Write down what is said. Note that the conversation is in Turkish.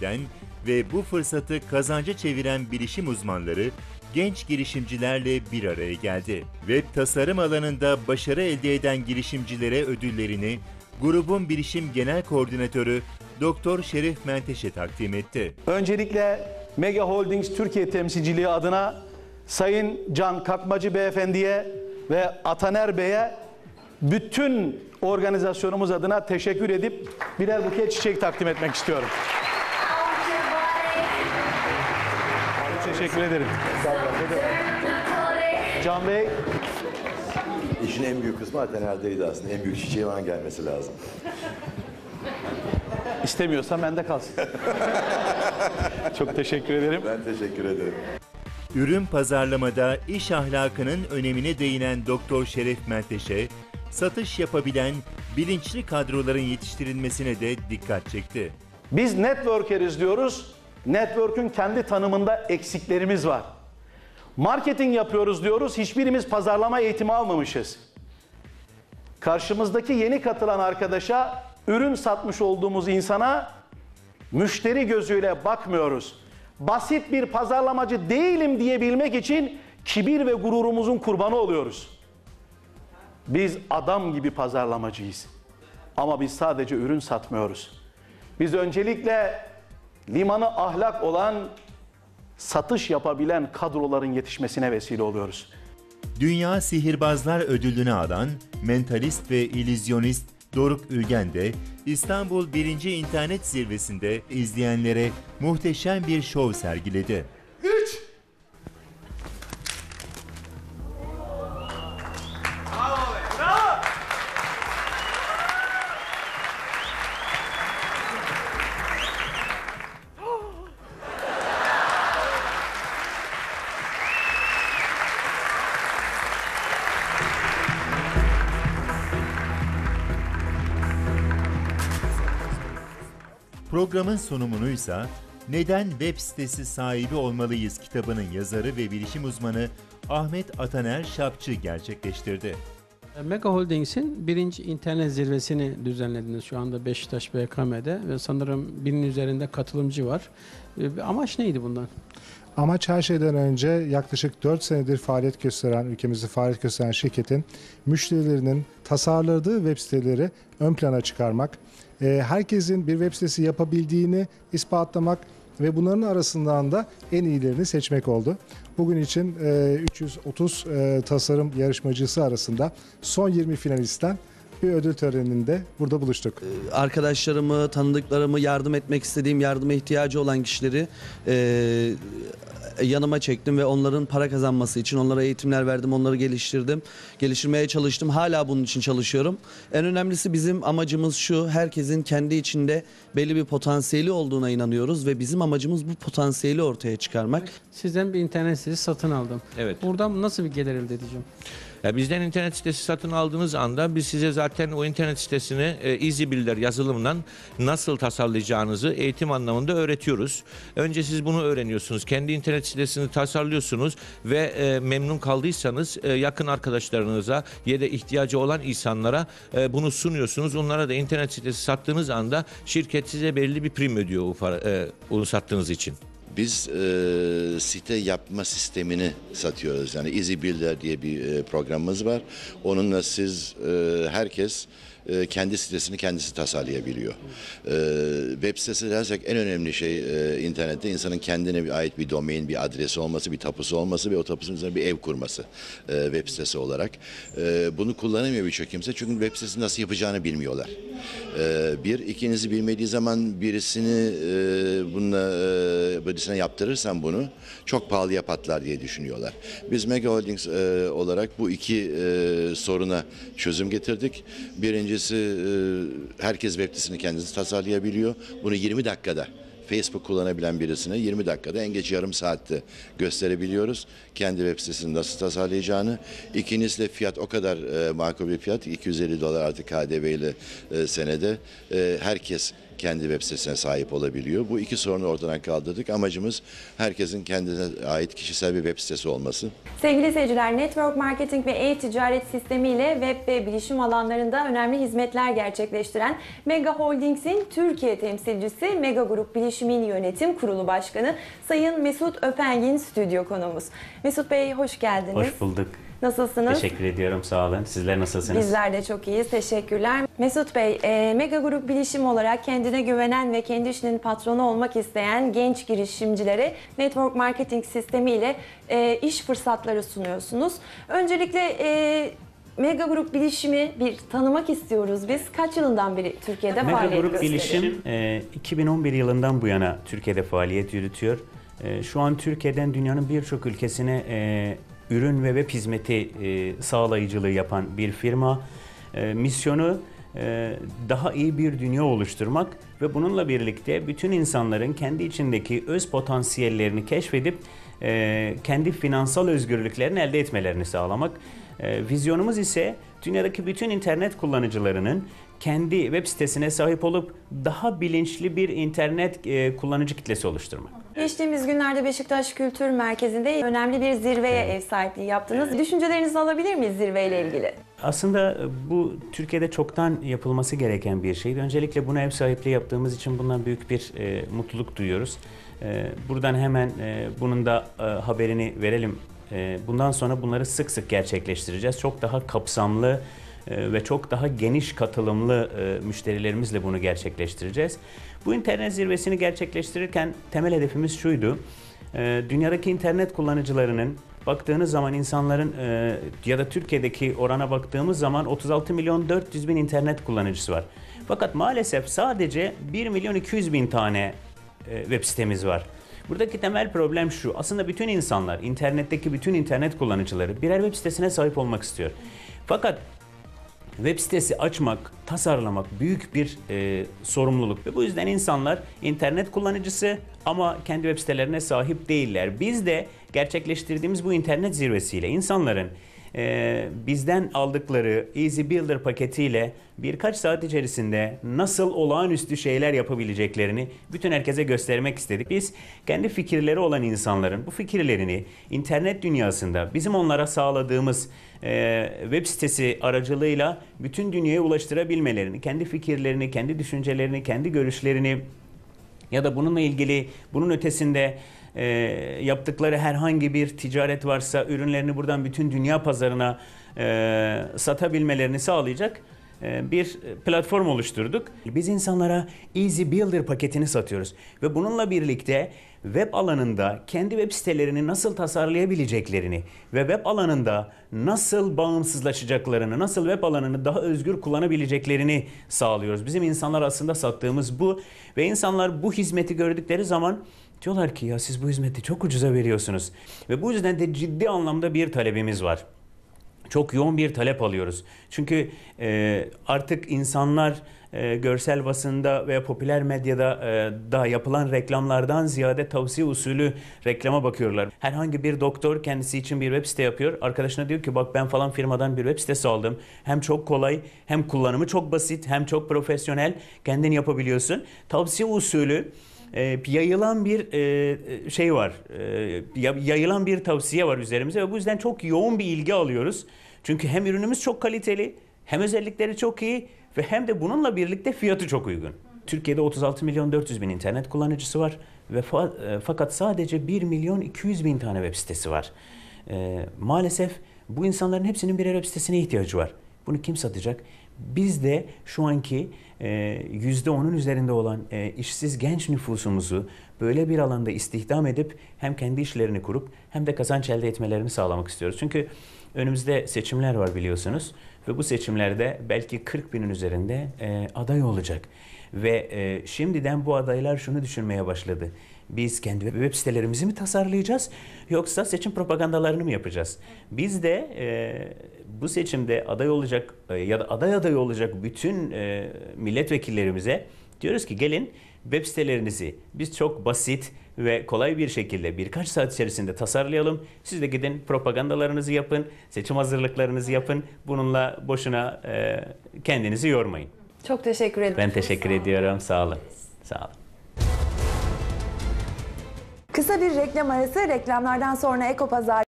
Den ve bu fırsatı kazanca çeviren bilişim uzmanları genç girişimcilerle bir araya geldi. Web tasarım alanında başarı elde eden girişimcilere ödüllerini grubun bilişim genel koordinatörü Doktor Şerif Menteşe takdim etti. Öncelikle Mega Holdings Türkiye temsilciliği adına Sayın Can Kakmacı Beyefendi'ye ve Ataner Bey'e bütün organizasyonumuz adına teşekkür edip birer buket çiçek takdim etmek istiyorum. Teşekkür ederim. Can Bey, İşin en büyük kısmı Atener'deydi aslında. En büyük çiçeği bana gelmesi lazım. istemiyorsan bende kalsın. Çok teşekkür ederim. Ben teşekkür ederim. Ürün pazarlamada iş ahlakının önemine değinen Doktor Şeref Menteşe, satış yapabilen bilinçli kadroların yetiştirilmesine de dikkat çekti. Biz networkeriz diyoruz. Network'ün kendi tanımında eksiklerimiz var. Marketing yapıyoruz diyoruz. Hiçbirimiz pazarlama eğitimi almamışız. Karşımızdaki yeni katılan arkadaşa ürün satmış olduğumuz insana müşteri gözüyle bakmıyoruz. Basit bir pazarlamacı değilim diyebilmek için kibir ve gururumuzun kurbanı oluyoruz. Biz adam gibi pazarlamacıyız. Ama biz sadece ürün satmıyoruz. Biz öncelikle limanı ahlak olan satış yapabilen kadroların yetişmesine vesile oluyoruz. Dünya Sihirbazlar Ödülünü alan mentalist ve illüzyonist Doruk Ülgen de İstanbul 1. İnternet Zirvesi'nde izleyenlere muhteşem bir şov sergiledi. Programın sunumunuysa Neden Web Sitesi Sahibi Olmalıyız kitabının yazarı ve bilişim uzmanı Ahmet Ataner Şapçı gerçekleştirdi. Mega Holdings'in birinci internet zirvesini düzenlediniz şu anda Beşiktaş BKM'de ve sanırım binin üzerinde katılımcı var. Ee, Amaç neydi bundan? Amaç her şeyden önce yaklaşık 4 senedir faaliyet gösteren, ülkemizde faaliyet gösteren şirketin müşterilerinin tasarladığı web siteleri ön plana çıkarmak, herkesin bir web sitesi yapabildiğini ispatlamak ve bunların arasından da en iyilerini seçmek oldu. Bugün için e, 330 e, tasarım yarışmacısı arasında son 20 finalistten bir ödül töreninde burada buluştuk. arkadaşlarımı, tanıdıklarımı, yardım etmek istediğim, yardıma ihtiyacı olan kişileri e, yanıma çektim ve onların para kazanması için onlara eğitimler verdim, onları geliştirdim, geliştirmeye çalıştım. Hala bunun için çalışıyorum. En önemlisi bizim amacımız şu, herkesin kendi içinde belli bir potansiyeli olduğuna inanıyoruz ve bizim amacımız bu potansiyeli ortaya çıkarmak. Sizden bir internet sitesi satın aldım. Evet. Buradan nasıl bir gelir elde edeceğim? Ya bizden internet sitesi satın aldığınız anda biz size zaten o internet sitesini e, Easy Builder yazılımından nasıl tasarlayacağınızı eğitim anlamında öğretiyoruz. Önce siz bunu öğreniyorsunuz. Kendi internet sitesini tasarlıyorsunuz ve e, memnun kaldıysanız e, yakın arkadaşlarınıza ya da ihtiyacı olan insanlara e, bunu sunuyorsunuz. Onlara da internet sitesi sattığınız anda şirket size belirli bir prim ödüyor o para, e, onu sattığınız için. Biz e, site yapma sistemini satıyoruz. Yani Easy Builder diye bir e, programımız var. Onunla siz e, herkes e, kendi sitesini kendisi tasarlayabiliyor. E, web sitesi dersek en önemli şey e, internette insanın kendine ait bir domain, bir adresi olması, bir tapusu olması ve o tapusunun üzerine bir ev kurması web sitesi olarak. Bunu kullanamıyor birçok kimse çünkü web sitesini nasıl yapacağını bilmiyorlar. Bir, ikincisi bilmediği zaman birisini e, bununla e, birisine yaptırırsan bunu çok pahalıya patlar diye düşünüyorlar. Biz Mega Holdings olarak bu iki soruna çözüm getirdik. Birincisi e, herkes web sitesini kendisi tasarlayabiliyor. Bunu 20 dakikada Facebook kullanabilen birisine 20 dakikada en geç yarım saatte gösterebiliyoruz. Kendi web sitesini nasıl tasarlayacağını. İkincisi de fiyat o kadar e, makul bir fiyat. 250 dolar artık KDV ile e, senede. E, herkes kendi web sitesine sahip olabiliyor. Bu iki sorunu ortadan kaldırdık. Amacımız herkesin kendine ait kişisel bir web sitesi olması. Sevgili seyirciler, network marketing ve e-ticaret sistemiyle web ve bilişim alanlarında önemli hizmetler gerçekleştiren Mega Holdings'in Türkiye temsilcisi Mega Grup Bilişim'in yönetim kurulu başkanı Sayın Mesut Öpengin stüdyo konuğumuz. Mesut Bey hoş geldiniz. Hoş bulduk. Nasılsınız? Teşekkür ediyorum. Sağ olun. Sizler nasılsınız? Bizler de çok iyiyiz. Teşekkürler. Mesut Bey, e, Mega Grup Bilişim olarak kendine güvenen ve kendi işinin patronu olmak isteyen genç girişimcilere network marketing sistemiyle e, iş fırsatları sunuyorsunuz. Öncelikle e, Mega Grup Bilişim'i bir tanımak istiyoruz biz. Kaç yılından beri Türkiye'de Mega faaliyet Grup gösteriyor? Bilişim e, 2011 yılından bu yana Türkiye'de faaliyet yürütüyor. E, Şu an Türkiye'den dünyanın birçok ülkesine e, ürün ve web hizmeti e, sağlayıcılığı yapan bir firma. E, Misyonu e, daha iyi bir dünya oluşturmak ve bununla birlikte bütün insanların kendi içindeki öz potansiyellerini keşfedip e, kendi finansal özgürlüklerini elde etmelerini sağlamak. E, Vizyonumuz ise dünyadaki bütün internet kullanıcılarının kendi web sitesine sahip olup daha bilinçli bir internet e, kullanıcı kitlesi oluşturmak. Geçtiğimiz günlerde Beşiktaş Kültür Merkezi'nde önemli bir zirveye ev sahipliği yaptınız. Düşüncelerinizi alabilir miyiz zirveyle ilgili? Aslında e, bu Türkiye'de çoktan yapılması gereken bir şeydi. Öncelikle buna ev sahipliği yaptığımız için bundan büyük bir e, mutluluk duyuyoruz. E, buradan hemen e, bunun da e, haberini verelim. E, bundan sonra bunları sık sık gerçekleştireceğiz. Çok daha kapsamlı ve çok daha geniş katılımlı e, müşterilerimizle bunu gerçekleştireceğiz. Bu internet zirvesini gerçekleştirirken temel hedefimiz şuydu. E, Dünyadaki internet kullanıcılarının baktığınız zaman insanların e, ya da Türkiye'deki orana baktığımız zaman 36 milyon 400 bin internet kullanıcısı var. Fakat maalesef sadece 1 milyon 200 bin tane e, web sitemiz var. Buradaki temel problem şu. Aslında bütün insanlar, internetteki bütün internet kullanıcıları birer web sitesine sahip olmak istiyor. Fakat web sitesi açmak, tasarlamak büyük bir e, sorumluluk ve bu yüzden insanlar internet kullanıcısı ama kendi web sitelerine sahip değiller. Biz de gerçekleştirdiğimiz bu internet zirvesiyle insanların e, bizden aldıkları Easy Builder paketiyle birkaç saat içerisinde nasıl olağanüstü şeyler yapabileceklerini bütün herkese göstermek istedik. Biz kendi fikirleri olan insanların bu fikirlerini internet dünyasında bizim onlara sağladığımız e, web sitesi aracılığıyla bütün dünyaya ulaştırabilmelerini, kendi fikirlerini, kendi düşüncelerini, kendi görüşlerini ya da bununla ilgili bunun ötesinde e, yaptıkları herhangi bir ticaret varsa ürünlerini buradan bütün dünya pazarına e, satabilmelerini sağlayacak bir platform oluşturduk. Biz insanlara Easy Builder paketini satıyoruz ve bununla birlikte web alanında kendi web sitelerini nasıl tasarlayabileceklerini ve web alanında nasıl bağımsızlaşacaklarını, nasıl web alanını daha özgür kullanabileceklerini sağlıyoruz. Bizim insanlar aslında sattığımız bu ve insanlar bu hizmeti gördükleri zaman diyorlar ki ya siz bu hizmeti çok ucuza veriyorsunuz ve bu yüzden de ciddi anlamda bir talebimiz var çok yoğun bir talep alıyoruz. Çünkü e, artık insanlar e, görsel basında veya popüler medyada e, da yapılan reklamlardan ziyade tavsiye usulü reklama bakıyorlar. Herhangi bir doktor kendisi için bir web site yapıyor. Arkadaşına diyor ki bak ben falan firmadan bir web sitesi aldım. Hem çok kolay hem kullanımı çok basit hem çok profesyonel kendin yapabiliyorsun. Tavsiye usulü e, yayılan bir e, şey var. E, yayılan bir tavsiye var üzerimize ve bu yüzden çok yoğun bir ilgi alıyoruz. Çünkü hem ürünümüz çok kaliteli, hem özellikleri çok iyi ve hem de bununla birlikte fiyatı çok uygun. Türkiye'de 36 milyon 400 bin internet kullanıcısı var ve fa- e, fakat sadece 1 milyon 200 bin tane web sitesi var. E, maalesef bu insanların hepsinin birer web sitesine ihtiyacı var. Bunu kim satacak? Biz de şu anki e, %10'un üzerinde olan e, işsiz genç nüfusumuzu böyle bir alanda istihdam edip hem kendi işlerini kurup hem de kazanç elde etmelerini sağlamak istiyoruz. Çünkü önümüzde seçimler var biliyorsunuz ve bu seçimlerde belki 40 binin üzerinde e, aday olacak. Ve e, şimdiden bu adaylar şunu düşünmeye başladı. Biz kendi web sitelerimizi mi tasarlayacağız yoksa seçim propagandalarını mı yapacağız? Biz de e, bu seçimde aday olacak e, ya da aday aday olacak bütün e, milletvekillerimize diyoruz ki gelin web sitelerinizi biz çok basit ve kolay bir şekilde birkaç saat içerisinde tasarlayalım. Siz de gidin propagandalarınızı yapın, seçim hazırlıklarınızı yapın. Bununla boşuna e, kendinizi yormayın. Çok teşekkür ederim. Ben teşekkür ediyorum. Sağ olun. Sağ olun. Kısa bir reklam arası reklamlardan sonra Ekopazar